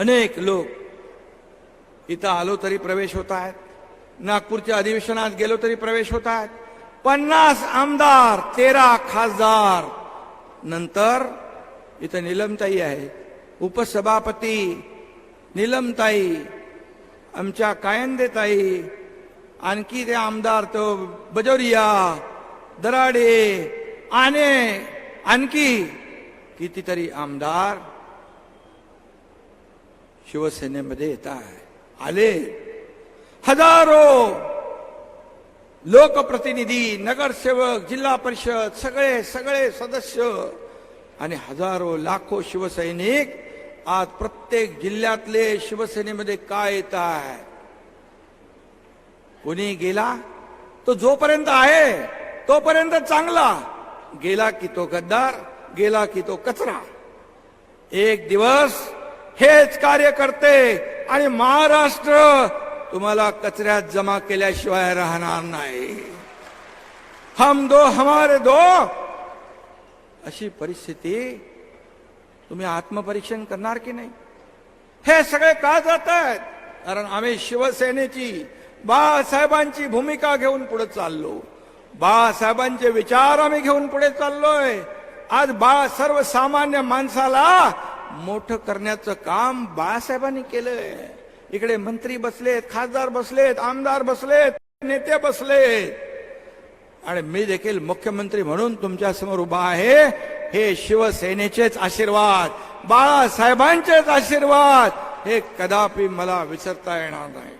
अनेक लोक इथं आलो तरी प्रवेश होत आहेत. नागपूरच्या अधिवेशनात गेलो तरी प्रवेश होत आहेत. पन्नास आमदार तेरा खासदार. नंतर इथं निलमताई आहे. उपसभापती निलमताई आमच्या कायंदेताई आणखी ते आमदार तो बजोरिया दराडे आने आणखी कितीतरी आमदार शिवसेनेमध्ये येत आहे. आले. हजारो लोकप्रतिनिधी नगरसेवक जिल्हा परिषद सगळे सगळे सदस्य आणि हजारो लाखो शिवसैनिक आज प्रत्येक जिल्ह्यातले शिवसेनेमध्ये काय येत आहे? कोणी गेला? तो जोपर्यंत आहे तोपर्यंत चांगला. गेला की तो गद्दार गेला की तो कचरा. एक दिवस हेच कार्य करते. आणि महाराष्ट्र तुम्हाला कचऱ्यात जमा केल्याशिवाय राहणार नाही. हम दो हमारे दो. अशी परिस्थिती तुम्ही आत्मपरीक्षण करणार की नाही? हे सगळे का जात आहेत कारण आम्ही शिवसेनेची बाळासाहेबांची भूमिका घेऊन पुढे चाललो. बाळासाहेबांचे विचार आम्ही घेऊन पुढे चाललोय. आज बाळ सर्वसामान्य माणसाला मोठं करण्याचं काम बाळासाहेबांनी केलंय. इकडे मंत्री बसलेत खासदार बसलेत आमदार बसलेत नेते बसलेत. आणि मी देखील मुख्यमंत्री म्हणून तुमच्यासमोर उभा आहे. हे शिवसेनेचेच आशीर्वाद बाळासाहेबांचेच आशीर्वाद हे कदापि मला विसरता येणार नाही.